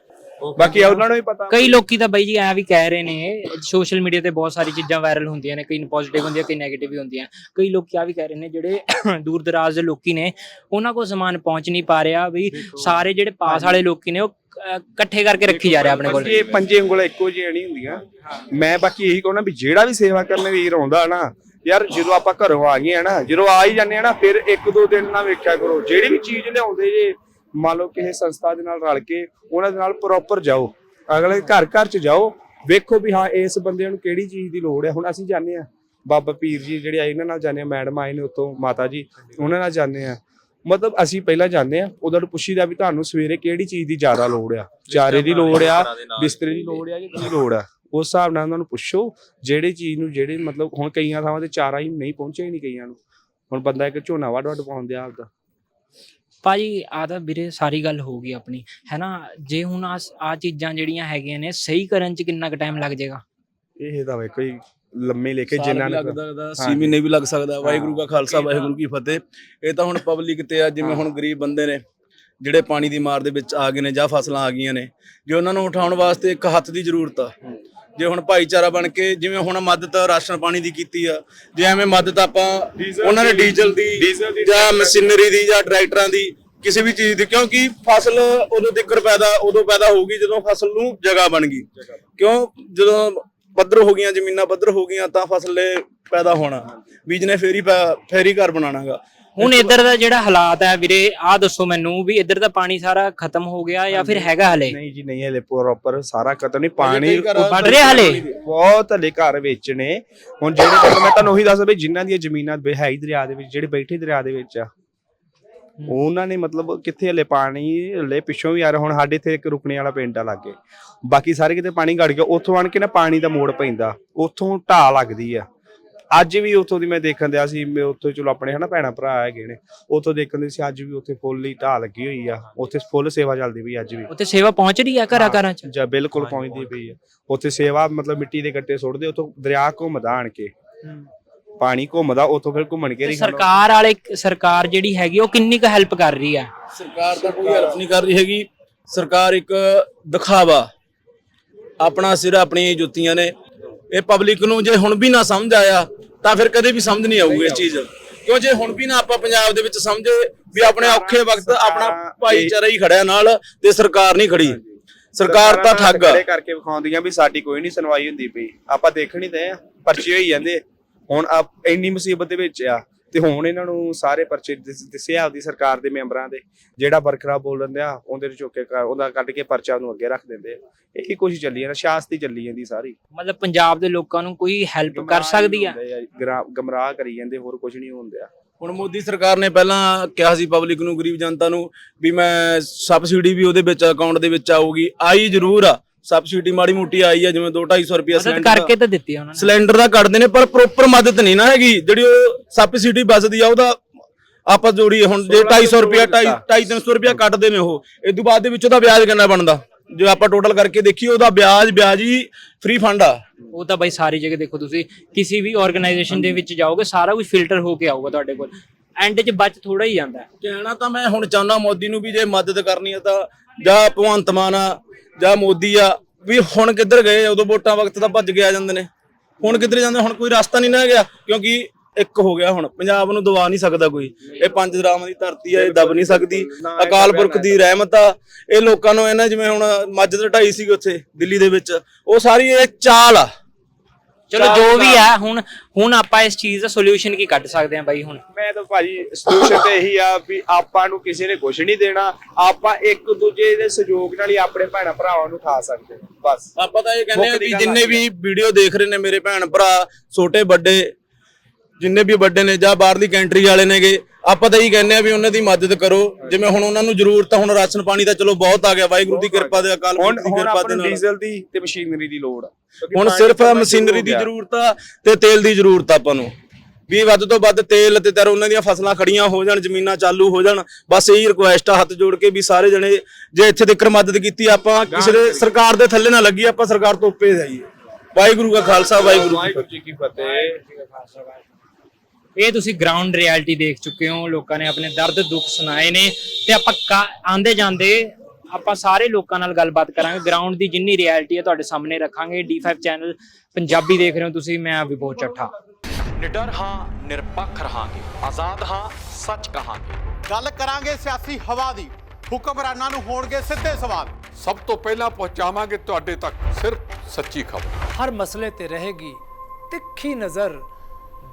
ਬਾਕੀ ਉਹਨਾਂ ਨੂੰ ਵੀ ਪਤਾ ਕਈ ਲੋਕੀ ਤਾਂ ਬਾਈ ਜੀ ਐ ਵੀ ਕਹਿ ਰਹੇ ਨੇ ਸੋਸ਼ਲ ਮੀਡੀਆ ਤੇ ਬਹੁਤ ਸਾਰੀ ਚੀਜ਼ਾਂ ਵਾਇਰਲ ਹੁੰਦੀਆਂ ਨੇ ਕਈ ਪੋਜ਼ਿਟਿਵ ਹੁੰਦੀਆਂ ਕਈ 네ਗੇਟਿਵ ਵੀ ਹੁੰਦੀਆਂ। ਕਈ ਲੋਕੀ ਆ ਵੀ ਕਹਿ ਰਹੇ ਨੇ ਜਿਹੜੇ [coughs] ਦੂਰ ਦਰਾਜ਼ ਦੇ ਲੋਕੀ ਨੇ ਉਹਨਾਂ ਕੋਲ ਸਮਾਨ ਪਹੁੰਚ ਨਹੀਂ ਪਾ ਰਿਹਾ ਵੀ ਸਾਰੇ ਜਿਹੜੇ ਪਾਸ ਵਾਲੇ ਲੋਕੀ ਨੇ ਉਹ ਇਕੱਠੇ ਕਰਕੇ ਰੱਖੀ ਜਾ ਰਹੇ ਆਪਣੇ ਕੋਲ। ਇਹ ਪੰਜੇ ਉਂਗਲਾਂ ਇੱਕੋ ਜਿਹੀਆਂ ਨਹੀਂ ਹੁੰਦੀਆਂ। ਮੈਂ ਬਾਕੀ ਇਹੀ ਕਹਣਾ ਵੀ ਜਿਹੜਾ ਵੀ ਸੇਵਾ ਕਰਨ ਵੀਰ ਆਉਂਦਾ ਨਾ ਯਾਰ ਜਦੋਂ ਆਪਾਂ ਘਰੋਂ ਆ ਗਏ ਆ ਨਾ ਜਦੋਂ ਆ ਹੀ ਜਾਂਦੇ ਆ ਨਾ ਫਿਰ ਇੱਕ ਦੋ ਦਿਨ ਨਾ ਵੇਖਿਆ ਕਰੋ। ਜਿਹੜੀ ਵੀ ਚੀਜ਼ ਲਿਆਉਂਦੇ ਜੇ ਮੰਨ ਲਓ ਕਿਸੇ ਸੰਸਥਾ ਦੇ ਨਾਲ ਰਲ ਕੇ ਉਹਨਾਂ ਦੇ ਨਾਲ ਪ੍ਰੋਪਰ ਜਾਓ, ਅਗਲੇ ਘਰ ਘਰ ਚ ਜਾਓ, ਵੇਖੋ ਵੀ ਹਾਂ ਇਸ ਬੰਦੇ ਨੂੰ ਕਿਹੜੀ ਚੀਜ਼ ਦੀ ਲੋੜ ਹੈ। ਹੁਣ ਅਸੀਂ ਜਾਂਦੇ ਆ ਬਾਬਾ ਪੀਰ ਜੀ ਜਿਹੜੇ ਆਏ ਇਹਨਾਂ ਨਾਲ ਜਾਂਦੇ ਆ ਮੈਡਮ ਆਏ ਨੇ ਉਤੋਂ ਮਾਤਾ ਜੀ, ਉਹਨਾਂ ਨਾਲ ਜਾਂਦੇ ਆ ਮਤਲਬ ਅਸੀਂ ਪਹਿਲਾਂ ਜਾਂਦੇ ਆ ਉਹਨਾਂ ਨੂੰ ਪੁੱਛੀਦਾ ਵੀ ਤੁਹਾਨੂੰ ਸਵੇਰੇ ਕਿਹੜੀ ਚੀਜ਼ ਦੀ ਜ਼ਿਆਦਾ ਲੋੜ ਆ? ਚਾਰੇ ਦੀ ਲੋੜ ਆ, ਬਿਸਤਰੇ ਦੀ ਲੋੜ ਆ ਜਾਂ ਕੀ ਲੋੜ ਆ? ਉਸ ਹਿਸਾਬ ਨਾਲ ਉਹਨਾਂ ਨੂੰ ਪੁੱਛੋ, ਜਿਹੜੀ ਚੀਜ਼ ਨੂੰ ਜਿਹੜੇ ਮਤਲਬ ਹੁਣ ਕਈਆਂ ਥਾਵਾਂ ਤੇ ਚਾਰਾ ਹੀ ਨਹੀਂ ਪਹੁੰਚਿਆ ਹੀ ਨਹੀਂ ਕਈਆਂ ਨੂੰ। ਹੁਣ ਬੰਦਾ ਇੱਕ ਝੋਨਾ ਵੱਢ ਵੱਢ ਪਾਉਂਦੇ ਆ ਆਪਦਾ। ਭਾਜੀ ਆ ਤਾਂ ਵੀਰੇ ਸਾਰੀ ਗੱਲ ਹੋ ਗਈ ਆਪਣੀ ਹੈਨਾ ਜੇ ਹੁਣ ਆ ਆ ਚੀਜ਼ਾਂ ਜਿਹੜੀਆਂ ਹੈਗੀਆਂ ਨੇ ਸਹੀ ਕਰਨ ਚ ਕਿੰਨਾ ਕੁ ਟਾਈਮ ਲੱਗ ਜਾਏਗਾ ਇਹ ਤਾਂ ਵੇ ਕੋਈ ਲੰਮੇ ਲੈ ਕੇ ਸਾਲ ਜਿੰਨਾ ਵੀ ਨੇ ਲੱਗ ਸਕਦਾ ਹਾਂਜੀ। 6 ਮਹੀਨੇ ਵੀ ਲੱਗ ਸਕਦਾ ਵਾਹਿਗੁਰੂ। ਕਾ ਖਾਲਸਾ ਵਾਹਿਗੁਰੂ ਕੀ ਫਤਿਹ ਇਹ ਤਾਂ ਹੁਣ ਪਬਲਿਕ ਤੇ ਆ ਜਿਵੇਂ ਹੁਣ ਗਰੀਬ ਬੰਦੇ ਨੇ ਜਿਹੜੇ ਪਾਣੀ ਦੀ ਮਾਰ ਦੇ ਵਿੱਚ ਆ ਗਏ ਨੇ ਜਾਂ ਫਸਲਾਂ ਆ ਗਈਆਂ ਨੇ ਜੇ ਉਹਨਾਂ ਨੂੰ ਉਠਾਉਣ ਵਾਸਤੇ ਇੱਕ ਹੱਥ ਦੀ ਜ਼ਰੂਰਤ ਆ ਜੇ ਹੁਣ ਭਾਈਚਾਰਾ ਬਣ ਕੇ ਜਿਵੇਂ ਹੁਣ ਮਦਦ ਰਾਸ਼ਨ ਪਾਣੀ ਦੀ ਕੀਤੀ ਆ ਜੇ ਐਵੇਂ ਮਦਦ ਆਪਾਂ ਉਹਨਾਂ ਨੇ ਡੀਜ਼ਲ ਦੀ ਡੀਜ਼ਲ ਦੀ ਜਾਂ ਮਸ਼ੀਨਰੀ ਦੀ ਜਾਂ ਟਰੈਕਟਰਾਂ ਦੀ ਕਿਸੇ ਵੀ ਚੀਜ਼ ਦੀ ਕਿਉਂਕਿ ਫਸਲ ਉਦੋਂ ਤੱਕ ਪੈਦਾ ਉਦੋਂ ਪੈਦਾ ਹੋਊਗੀ ਜਦੋਂ ਫਸਲ ਨੂੰ ਜਗ੍ਹਾ ਬਣ ਗਈ। ਕਿਉਂ? ਜਦੋਂ ਪੱਧਰ ਹੋ ਗਈਆਂ ਜ਼ਮੀਨਾਂ ਪੱਧਰ ਹੋ ਗਈਆਂ ਤਾਂ ਫਸਲੇ ਪੈਦਾ ਹੋਣਾ। ਬੀਜ ਨੇ ਫੇਰੀ ਫੇਰੀ ਘਰ ਬਣਾਉਣਾਗਾ ਹੁਣ ਇੱਧਰ ਦਾ ਜਿਹੜਾ ਹਾਲਾਤ ਹੈ ਵੀਰੇ ਆ ਦੱਸੋ ਮੈਨੂੰ ਵੀ ਇੱਧਰ ਦਾ ਪਾਣੀ ਸਾਰਾ ਖਤਮ ਹੋ ਗਿਆ ਜਾਂ ਫਿਰ ਹੈਗਾ ਹਲੇ? ਨਹੀਂ ਜੀ ਨਹੀਂ ਹਲੇ ਪ੍ਰੋਪਰ ਸਾਰਾ ਖਤਮ ਨਹੀਂ ਪਾਣੀ ਵੱਢ ਰਿਹਾ ਹਲੇ? ਬਹੁਤ ਹਲੇ ਘਰ ਵਿੱਚ ਨੇ। ਹੁਣ ਜਿਹੜੇ ਮਤਲਬ ਮੈਂ ਤੁਹਾਨੂੰ ਉਹੀ ਦੱਸਦਾ ਵੀ ਜਿਨ੍ਹਾਂ ਦੀਆਂ ਜ਼ਮੀਨਾਂ ਬੇ- ਹੈ ਹੀ ਦਰਿਆ ਦੇ ਵਿੱਚ ਜਿਹੜੇ ਬੈਠੇ ਦਰਿਆ ਦੇ ਵਿੱਚ ਆ। ਉਹਨਾਂ ਨੇ ਮਤਲਬ ਕਿੱਥੇ ਹਲੇ ਪਾਣੀ ਹਲੇ ਪਿੱਛੋਂ ਵੀ ਆ ਰਿਹਾ ਹੁਣ ਸਾਡੇ ਇੱਥੇ ਇੱਕ ਰੁਕਣੇ ਵਾਲਾ ਪਿੰਡ ਆ ਲਾਗੇ। ਬਾਕੀ ਸਾਰੇ ਕਿਤੇ ਪਾਣੀ ਘੜ ਗਿਆ ਉੱਥੋਂ ਆਣ ਕੇ ਨਾ ਪਾਣੀ ਦਾ ਮੋੜ ਪੈਂਦਾ ਉੱਥੋਂ ਢਾਹ ਲੱਗਦੀ ਆ। ਅੱਜ ਵੀ ਉੱਥੋਂ ਦੀ ਮੈਂ ਦੇਖਣ ਦਿਆ ਸੀ ਮੈਂ ਉੱਥੋਂ ਚਲੋ ਆਪਣੇ ਹਨਾ ਭੈਣਾ ਭਰਾ ਹੈਗੇ ਨੇ ਉੱਥੋਂ ਦੇਖਣ ਦੇ ਸੀ ਅੱਜ ਵੀ ਉੱਥੇ ਫੁੱਲ ਹੀ ਢਾਹ ਲੱਗੀ ਹੋਈ ਆ ਉੱਥੇ ਫੁੱਲ ਸੇਵਾ ਚੱਲਦੀ ਪਈ ਅੱਜ ਵੀ। ਉੱਥੇ ਸੇਵਾ ਪਹੁੰਚ ਰਹੀ ਹੈ ਘਰਾਂ ਘਰਾਂ ਚ? ਜਾਂ ਬਿਲਕੁਲ ਪਹੁੰਚਦੀ ਪਈ ਹੈ ਉੱਥੇ ਸੇਵਾ ਮਤਲਬ ਮਿੱਟੀ ਦੇ ਗੱਟੇ ਸੁੱਟਦੇ ਉੱਥੋਂ ਦਰਿਆ ਘੁੰਮਦਾ ਆਣ ਕੇ। ਪਾਣੀ ਘੁੰਮਦਾ ਉੱਥੋਂ ਫਿਰ ਘੁੰਮਣ ਕੇ ਤੇ ਨਹੀਂ ਸਰਕਾਰ ਵਾਲੇ ਸਰਕਾਰ ਜਿਹੜੀ ਹੈਗੀ ਉਹ ਕਿੰਨੀ ਕੁ ਹੈਲਪ ਕਰ ਰਹੀ ਹੈ ਸਰਕਾਰ ਤਾਂ ਕੋਈ ਹੈਲਪ ਨਹੀਂ ਕਰ ਰਹੀ ਹੈਗੀ। ਸਰਕਾਰ ਇੱਕ ਦਿਖਾਵਾ। ਆਪਣਾ ਸਿਰ ਆਪਣੀਆਂ ਜੁੱਤੀਆਂ ਨੇ। ਇਹ ਪਬਲਿਕ ਨੂੰ ਜੇ ਹੁਣ ਵੀ ਨਾ ਸਮਝ ਆਇਆ ਤਾਂ ਫਿਰ ਕਦੇ ਵੀ ਸਮਝ ਨਹੀਂ ਆਊਗੀ ਇਹ ਚੀਜ਼। ਕਿਉਂ ਜੇ ਹੁਣ ਵੀ ਨਾ ਆਪਾਂ ਪੰਜਾਬ ਦੇ ਵਿੱਚ ਸਮਝੇ ਵੀ ਆਪਣੇ ਔਖੇ ਵਕਤ ਆਪਣਾ ਭਾਈਚਾਰਾ ਹੀ ਖੜਿਆ ਨਾਲ ਤੇ ਸਰਕਾਰ ਨਹੀਂ ਖੜੀ। ਸਰਕਾਰ ਤਾਂ ਠੱਗ ਖੜੇ ਕਰਕੇ ਵਿਖਾਉਂਦੀਆਂ ਵੀ ਸਾਡੀ ਕੋਈ ਨਹੀਂ ਸੁਣਵਾਈ ਹੁੰਦੀ ਪਈ। ਆਪਾਂ ਦੇਖਣ ਤੇ ਪਰਚੇ ਹੋਈ ਜਾਂਦੇ। ਹੁਣ ਆ ਇੰਨੀ ਮੁਸੀਬਤ ਦੇ ਵਿੱਚ ਆ। ਤੇ ਹੁਣ ਇਹਨਾਂ ਨੂੰ ਸਾਰੇ ਪਰਚੇ ਦਿਸ- ਆਪਦੀ ਸਰਕਾਰ ਦੇ ਮੈਂਬਰਾਂ ਦੇ ਜਿਹੜਾ ਵਰਕਰਾ ਬੋਲ ਦਿੰਦੇ ਆ ਉਹਦੇ ਨੂੰ ਚੁੱਕ ਕੇ ਉਹਦਾ ਕੱਢ ਕੇ ਪਰਚਾ ਨੂੰ ਅੱਗੇ ਰੱਖ ਦਿੰਦੇ ਆ। ਇਹੀ ਕੁਛ ਚੱਲੀ ਜਾਂਦਾ ਸ਼ਾਸਤੀ ਚੱਲੀ ਜਾਂਦੀ ਸਾਰੀ। ਮਤਲਬ ਪੰਜਾਬ ਦੇ ਲੋਕਾਂ ਨੂੰ ਕੋਈ ਹੈਲਪ ਕਰ ਸਕਦੀ ਹੁੰਦੇ ਆ, ਗਮਰਾਹ ਕਰੀ ਜਾਂਦੇ ਹੋਰ ਕੁਝ ਨਹੀਂ ਹੁੰਦਿਆ ਹੁਣ ਮੋਦੀ ਸਰਕਾਰ ਨੇ ਪਹਿਲਾਂ ਕਿਹਾ ਸੀ ਪਬਲਿਕ ਨੂੰ ਗਰੀਬ ਜਨਤਾ ਨੂੰ ਵੀ ਮੈਂ ਸਬਸਿਡੀ ਵੀ ਉਹਦੇ ਵਿੱਚ ਅਕਾਊਂਟ ਦੇ ਵਿੱਚ ਆਊਗੀ ਆਈ ਜ਼ਰੂਰ ਆ। ਸਬਸਿਡੀ ਮਾੜੀ ਮੋਟੀ ਆਈ ਆ ਜਿਵੇਂ 2-250 ਰੁਪਏ ਮਦਦ ਸਿਲੰਡਰ ਕਰਕੇ ਤਾਂ ਦਿੱਤੀ ਉਹਨਾਂ ਨੇ। ਸਿਲੰਡਰ ਦਾ ਕੱਢਦੇ ਨੇ ਪਰ ਪ੍ਰੋਪਰ ਮਦਦ ਨਹੀਂ ਨਾ ਹੈਗੀ। ਜਿਹੜੀ ਉਹ ਸਬਸਿਡੀ ਬਚਦੀ ਆ ਉਹਦਾ ਆਪਾਂ ਜੋੜੀ ਹੁਣ ਜੇ 250 ਰੁਪਿਆ 250 ਰੁਪਿਆ ਕੱਟਦੇ ਨੇ ਉਹ। ਇਸ ਤੋਂ ਬਾਅਦ ਦੇ ਵਿੱਚ ਉਹਦਾ ਵਿਆਜ ਕਿੰਨਾ ਬਣਦਾ? ਜੇ ਆਪਾਂ ਟੋਟਲ ਕਰਕੇ ਦੇਖੀਏ ਉਹਦਾ ਵਿਆਜ ਵਿਆਜ ਹੀ ਫ੍ਰੀ ਫੰਡ ਆ। ਉਹ ਤਾਂ ਬਾਈ ਸਾਰੀ ਜਗ੍ਹਾ ਦੇਖੋ ਤੁਸੀਂ ਕਿਸੇ ਵੀ ਆਰਗੇਨਾਈਜੇਸ਼ਨ ਦੇ ਵਿੱਚ ਜਾਓਗੇ ਸਾਰਾ ਕੁਝ ਫਿਲਟਰ ਹੋ ਕੇ ਆਊਗਾ ਤੁਹਾਡੇ ਕੋਲ। ਐਂਡ 'ਚ ਬਚ ਥੋੜਾ ਹੀ ਜਾਂਦਾ। ਕਹਿਣਾ ਤਾਂ ਮੈਂ ਹੁਣ ਚਾਹੁੰਦਾ ਮੋਦੀ ਨੂੰ ਵੀ ਜੇ ਮਦਦ ਕਰਨੀ ਆ ਤਾਂ ਜਾਂ ਭਗਵੰਤ ਮਾਨ ਆ ਜਾਂ ਮੋਦੀ ਆ ਵੀ ਹੁਣ ਕਿੱਧਰ ਗਏ ਉਦੋਂ ਵੋਟਾਂ ਵਕਤ ਤਾਂ ਭੱਜ ਕੇ ਆ ਜਾਂਦੇ ਨੇ। ਹੁਣ ਕਿੱਧਰ ਜਾਂਦੇ ਹੁਣ ਕੋਈ ਰਸਤਾ ਨਹੀਂ ਨਾ ਗਿਆ ਕਿਉਂਕਿ ਇੱਕ ਹੋ ਗਿਆ ਹੁਣ ਪੰਜਾਬ ਨੂੰ ਦਬਾ ਨਹੀਂ ਸਕਦਾ ਕੋਈ। ਇਹ ਪੰਜ ਦਰਾਵਾਂ ਦੀ ਧਰਤੀ ਆ ਇਹ ਦਬ ਨਹੀਂ ਸਕਦੀ। ਅਕਾਲ ਪੁਰਖ ਦੀ ਰਹਿਮਤ ਆ। ਇਹ ਲੋਕਾਂ ਨੂੰ ਇਹਨਾਂ ਜਿਵੇਂ ਹੁਣ ਮਸਜਿਦ ਢਾਈ ਸੀ ਉੱਥੇ ਦਿੱਲੀ ਦੇ ਵਿੱਚ ਉਹ ਸਾਰੀ ਇਹ ਚਾਲ ਆ। ਚਲੋ ਜੋ ਵੀ ਹੈ ਹੁਣ ਹੁਣ ਆਪਾਂ ਇਸ ਚੀਜ਼ ਦਾ ਸੋਲੂਸ਼ਨ ਕੀ ਕੱਢ ਸਕਦੇ ਹਾਂ ਬਾਈ ਹੁਣ? ਮੈਂ ਤਾਂ ਭਾਜੀ ਸੋਲੂਸ਼ਨ ਤੇ ਇਹੀ ਆ ਵੀ ਆਪਾਂ ਨੂੰ ਕਿਸੇ ਨੇ ਕੁਝ ਨਹੀਂ ਦੇਣਾ। ਆਪਾਂ ਇੱਕ ਦੂਜੇ ਦੇ ਸਹਿਯੋਗ ਨਾਲ ਹੀ ਆਪਣੇ ਭੈਣਾ ਭਰਾਵਾਂ ਨੂੰ ਉਠਾ ਸਕਦੇ। ਬਸ। ਆਪਾਂ ਤਾਂ ਇਹ ਕਹਿੰਦੇ ਆ ਵੀ ਜਿੰਨੇ ਆ। ਵੀ ਵੀਡੀਓ ਦੇਖ ਰਹੇ ਨੇ ਮੇਰੇ ਭੈਣ ਭਰਾ ਛੋਟੇ ਵੱਡੇ ਜਿੰਨੇ ਵੀ ਵੱਡੇ ਨੇ ਜਾਂ ਬਾਹਰਲੀ ਕੰਟਰੀ ਵਾਲੇ ਨੇਗੇ ਆਪਾਂ ਤਾਂ ਇਹੀ ਕਹਿੰਦੇ ਆ ਵੀ ਉਹਨਾਂ ਦੀ ਮਦਦ ਕਰੋ। ਜਿਵੇਂ ਹੁਣ ਉਹਨਾਂ ਨੂੰ ਜ਼ਰੂਰਤ ਆ ਹੁਣ ਰਾਸ਼ਨ ਪਾਣੀ ਤਾਂ ਚਲੋ ਬਹੁਤ ਆ ਗਿਆ ਵਾਹਿਗੁਰੂ ਦੀ ਕਿਰਪਾ ਦੇ ਅਕਾਲ ਪੁਰਖ ਦੀ ਕਿਰਪਾ ਦੇ ਨਾਲ। ਡੀਜ਼ਲ ਦੀ ਤੇ ਮਸ਼ੀਨਰੀ ਦੀ ਲੋੜ ਆ। ਹੁਣ ਸਿਰਫ ਮਸ਼ੀਨਰੀ ਦੀ। ਜ਼ਰੂਰਤ ਆ ਤੇ ਤੇਲ ਦੀ ਜ਼ਰੂਰਤ ਆ ਆਪਾਂ ਨੂੰ। ਵੀ ਵੱਧ ਤੋਂ ਵੱਧ ਤੇਲ ਤੇ ਤਰ ਉਹਨਾਂ ਦੀਆਂ ਫਸਲਾਂ ਖੜੀਆਂ ਹੋ ਜਾਣ ਜ਼ਮੀਨਾਂ ਚਾਲੂ ਹੋ ਜਾਣ। ਬਸ ਇਹੀ ਰਿਕੁਐਸਟ ਆ ਹੱਥ ਜੋੜ ਕੇ ਵੀ ਸਾਰੇ ਜਣੇ ਜੇ ਇੱਥੇ ਤੱਕ ਮਦਦ ਕੀਤੀ ਆਪਾਂ ਕਿਸੇ ਦੇ ਸਰਕਾਰ ਦੇ ਥੱਲੇ ਨਾ ਲੱਗੀ ਆਪਾਂ ਸਰਕਾਰ ਤੋਂ ਉੱਪਰ ਜਾਈਏ। ਵਾਹਿਗੁਰੂ ਦਾ ਖਾਲਸਾ ਵਾਹਿਗੁਰੂ ਜੀ ਕੀ ਫਤਿਹ। ਵਾਹਿਗੁਰੂ ਜੀ ਕੀ ਫਤਿਹ ਇਹ ਤੁਸੀਂ ਗਰਾਊਂਡ ਰਿਐਲਿਟੀ ਦੇਖ ਚੁੱਕੇ ਹੋ ਲੋਕਾਂ ਨੇ ਆਪਣੇ ਦਰਦ ਦੁੱਖ ਸੁਣਾਏ ਨੇ ਤੇ ਆਪਾਂ ਆਂਦੇ ਜਾਂਦੇ ਆਪਾਂ ਸਾਰੇ ਲੋਕਾਂ ਨਾਲ ਗੱਲਬਾਤ ਕਰਾਂਗੇ। ਗਰਾਊਂਡ ਦੀ ਜਿੰਨੀ ਰਿਐਲਿਟੀ ਹੈ ਤੁਹਾਡੇ ਸਾਹਮਣੇ ਰੱਖਾਂਗੇ। D5 ਚੈਨਲ ਪੰਜਾਬੀ ਦੇਖ ਰਹੇ ਹੋ ਤੁਸੀਂ ਮੈਂ ਵਿਭੋ ਚੱਠਾ। ਨਿਡਰ ਹਾਂ ਨਿਰਪੱਖ ਰਹਾਂਗੇ। ਆਜ਼ਾਦ ਹਾਂ ਸੱਚ ਕਹਾਂਗੇ। ਗੱਲ ਕਰਾਂਗੇ ਸਿਆਸੀ ਹਵਾ ਦੀ। ਹੁਕਮਰਾਨਾਂ ਨੂੰ ਹੋਣਗੇ ਸਿੱਧੇ ਸਵਾਲ। ਸਭ ਤੋਂ ਪਹਿਲਾਂ ਪਹੁੰਚਾਵਾਂਗੇ ਤੁਹਾਡੇ ਤੱਕ ਸਿਰਫ ਸੱਚੀ ਖਬਰ। ਹਰ ਮਸਲੇ ਤੇ ਰਹੇਗੀ ਤਿੱਖੀ ਨਜ਼ਰ।